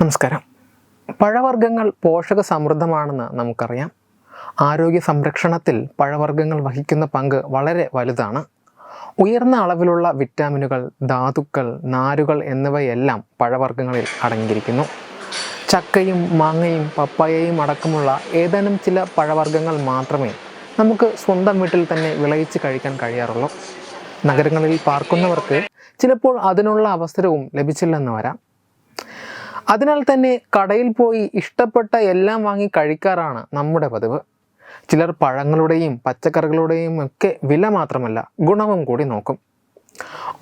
നമസ്കാരം. പഴവർഗങ്ങൾ പോഷക സമൃദ്ധമാണെന്ന് നമുക്കറിയാം. ആരോഗ്യ സംരക്ഷണത്തിൽ പഴവർഗങ്ങൾ വഹിക്കുന്ന പങ്ക് വളരെ വലുതാണ്. ഉയർന്ന അളവിലുള്ള വിറ്റാമിനുകൾ ധാതുക്കൾ നാരുകൾ എന്നിവയെല്ലാം പഴവർഗങ്ങളിൽ അടങ്ങിയിരിക്കുന്നു. ചക്കയും മാങ്ങയും പപ്പായയും അടക്കമുള്ള ഏതാനും ചില പഴവർഗങ്ങൾ മാത്രമേ നമുക്ക് സ്വന്തം വീട്ടിൽ തന്നെ വിളയിച്ച് കഴിക്കാൻ കഴിയാറുള്ളൂ. നഗരങ്ങളിൽ പാർക്കുന്നവർക്ക് ചിലപ്പോൾ അതിനുള്ള അവസരവും ലഭിച്ചില്ലെന്ന് വരാം. അതിനാൽ തന്നെ കടയിൽ പോയി ഇഷ്ടപ്പെട്ട എല്ലാം വാങ്ങി കഴിക്കാറാണ് നമ്മുടെ പതിവ്. ചിലർ പഴങ്ങളുടെയും പച്ചക്കറികളുടെയും ഒക്കെ വില മാത്രമല്ല ഗുണവും കൂടി നോക്കും.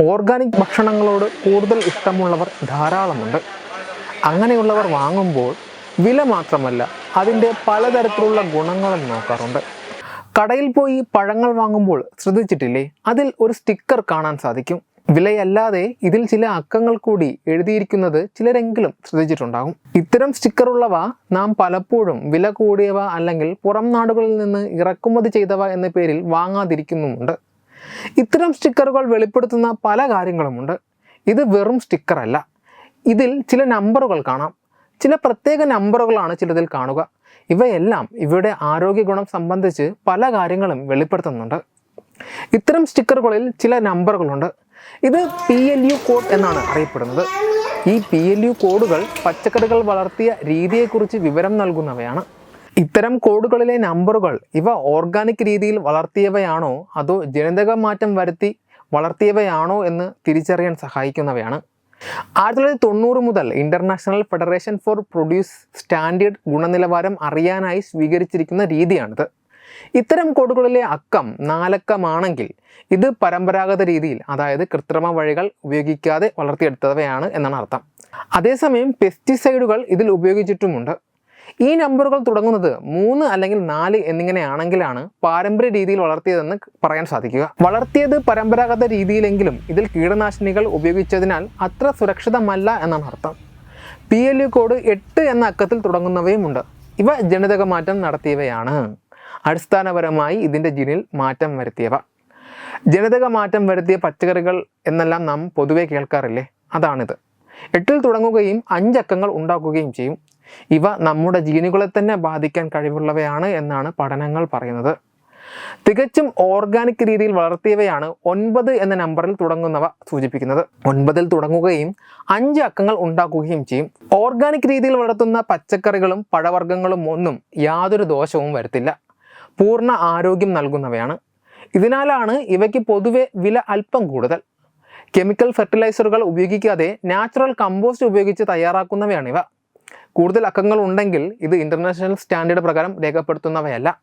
ഓർഗാനിക് ഭക്ഷണങ്ങളോട് കൂടുതൽ ഇഷ്ടമുള്ളവർ ധാരാളമുണ്ട്. അങ്ങനെയുള്ളവർ വാങ്ങുമ്പോൾ വില മാത്രമല്ല അതിന്റെ പലതരത്തിലുള്ള ഗുണങ്ങളും നോക്കാറുണ്ട്. കടയിൽ പോയി പഴങ്ങൾ വാങ്ങുമ്പോൾ ശ്രദ്ധിച്ചിട്ടില്ലേ? അതിൽ ഒരു സ്റ്റിക്കർ കാണാൻ സാധിക്കും. വിലയല്ലാതെ ഇതിൽ ചില അക്കങ്ങൾ കൂടി എഴുതിയിരിക്കുന്നത് ചിലരെങ്കിലും ശ്രദ്ധിച്ചിട്ടുണ്ടാകും. ഇത്തരം സ്റ്റിക്കർ ഉള്ളവ നാം പലപ്പോഴും വില കൂടിയവ അല്ലെങ്കിൽ പുറം നാടുകളിൽ നിന്ന് ഇറക്കുമതി ചെയ്തവ എന്ന പേരിൽ വാങ്ങാതിരിക്കുന്നുമുണ്ട്. ഇത്തരം സ്റ്റിക്കറുകൾ വെളിപ്പെടുത്തുന്ന പല കാര്യങ്ങളുമുണ്ട്. ഇത് വെറും സ്റ്റിക്കർ അല്ല ഇതിൽ ചില നമ്പറുകൾ കാണാം. ചില പ്രത്യേക നമ്പറുകളാണ് ചിലതിൽ കാണുക. ഇവയെല്ലാം ഇവയുടെ ആരോഗ്യ ഗുണം സംബന്ധിച്ച് പല കാര്യങ്ങളും വെളിപ്പെടുത്തുന്നുണ്ട്. ഇത്തരം സ്റ്റിക്കറുകളിൽ ചില നമ്പറുകളുണ്ട്. ഇത് പി എൽ യു കോഡ് എന്നാണ് അറിയപ്പെടുന്നത്. ഈ പി എൽ യു കോഡുകൾ പച്ചക്കറികൾ വളർത്തിയ രീതിയെക്കുറിച്ച് വിവരം നൽകുന്നവയാണ്. ഇത്തരം കോഡുകളിലെ നമ്പറുകൾ ഇവ ഓർഗാനിക് രീതിയിൽ വളർത്തിയവയാണോ? അതോ ജനിതക മാറ്റം വരുത്തി വളർത്തിയവയാണോ എന്ന് തിരിച്ചറിയാൻ സഹായിക്കുന്നവയാണ്. ആയിരത്തി തൊള്ളായിരത്തി തൊണ്ണൂറ് മുതൽ international federation for produce standard ഗുണനിലവാരം അറിയാനായി സ്വീകരിച്ചിരിക്കുന്ന രീതിയാണിത്. ഇത്തരം കോഡുകളിലെ അക്കം നാലക്കമാണെങ്കിൽ ഇത് പരമ്പരാഗത രീതിയിൽ അതായത് കൃത്രിമ വഴികൾ ഉപയോഗിക്കാതെ വളർത്തിയെടുത്തവയാണ് എന്നാണ് അർത്ഥം. അതേസമയം പെസ്റ്റിസൈഡുകൾ ഇതിൽ ഉപയോഗിച്ചിട്ടുമുണ്ട്. ഈ നമ്പറുകൾ തുടങ്ങുന്നത് മൂന്ന് അല്ലെങ്കിൽ നാല് എന്നിങ്ങനെയാണെങ്കിലാണ് പാരമ്പര്യ രീതിയിൽ വളർത്തിയതെന്ന് പറയാൻ സാധിക്കുക. വളർത്തിയത് പരമ്പരാഗത രീതിയിലെങ്കിലും ഇതിൽ കീടനാശിനികൾ ഉപയോഗിച്ചതിനാൽ അത്ര സുരക്ഷിതമല്ല എന്നാണ് അർത്ഥം. പി എൽ യു കോഡ് എട്ട് എന്ന അക്കത്തിൽ തുടങ്ങുന്നവയുമുണ്ട്. ഇവ ജനിതക മാറ്റം നടത്തിയവയാണ്. അടിസ്ഥാനപരമായി ഇതിന്റെ ജീനിൽ മാറ്റം വരുത്തിയവ. ജനിതക മാറ്റം വരുത്തിയ പച്ചക്കറികൾ എന്നെല്ലാം നാം പൊതുവെ കേൾക്കാറില്ലേ? അതാണിത്. എട്ടിൽ തുടങ്ങുകയും അഞ്ചക്കങ്ങൾ ഉണ്ടാക്കുകയും ചെയ്യും. ഇവ നമ്മുടെ ജീനുകളെ തന്നെ ബാധിക്കാൻ കഴിവുള്ളവയാണ് എന്നാണ് പഠനങ്ങൾ പറയുന്നത്. തികച്ചും ഓർഗാനിക് രീതിയിൽ വളർത്തിയവയാണ് ഒൻപത് എന്ന നമ്പറിൽ തുടങ്ങുന്നവ സൂചിപ്പിക്കുന്നത്. ഒൻപതിൽ തുടങ്ങുകയും അഞ്ച് അക്കങ്ങൾ ഉണ്ടാക്കുകയും ചെയ്യും. ഓർഗാനിക് രീതിയിൽ വളർത്തുന്ന പച്ചക്കറികളും പഴവർഗങ്ങളും ഒന്നും യാതൊരു ദോഷവും വരുത്തില്ല. പൂർണ ആരോഗ്യം നൽകുന്നവയാണ്. ഇതിനാലാണ് ഇവയ്ക്ക് പൊതുവെ വില അല്പം കൂടുതൽ. കെമിക്കൽ ഫെർട്ടിലൈസറുകൾ ഉപയോഗിക്കാതെ നാച്ചുറൽ കമ്പോസ്റ്റ് ഉപയോഗിച്ച് തയ്യാറാക്കുന്നവയാണിവ കൂടുതൽ അക്കങ്ങൾ ഉണ്ടെങ്കിൽ ഇത് ഇന്റർനാഷണൽ സ്റ്റാൻഡേർഡ് പ്രകാരം രേഖപ്പെടുത്തുന്നവയല്ല.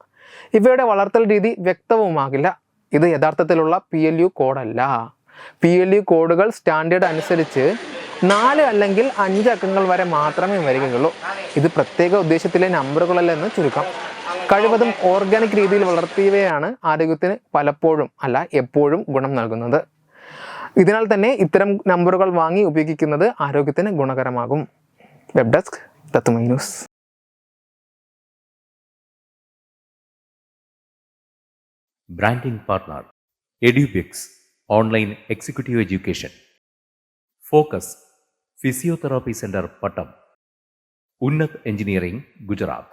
ഇവയുടെ വളർത്തൽ രീതി വ്യക്തവുമാകില്ല. ഇത് യഥാർത്ഥത്തിലുള്ള പി എൽ യു കോഡല്ല പി എൽ യു കോഡുകൾ സ്റ്റാൻഡേർഡ് അനുസരിച്ച് നാല് അല്ലെങ്കിൽ അഞ്ച് അക്കങ്ങൾ വരെ മാത്രമേ വരികയുള്ളൂ. ഇത് പ്രത്യേക ഉദ്ദേശത്തിലെ നമ്പറുകളല്ലെന്ന് ചുരുക്കം. കഴിവതും ഓർഗാനിക് രീതിയിൽ വളർത്തിയവയാണ് ആരോഗ്യത്തിന് പലപ്പോഴും അല്ല എപ്പോഴും ഗുണം നൽകുന്നത്. ഇതിനാൽ തന്നെ ഇത്തരം നമ്പറുകൾ വാങ്ങി ഉപയോഗിക്കുന്നത് ആരോഗ്യത്തിന് ഗുണകരമാകും. വെബ് ഡെസ്ക് തത്തുമൈ news branding partner online executive education focus physiotherapy centre Pattom engineering Gujarat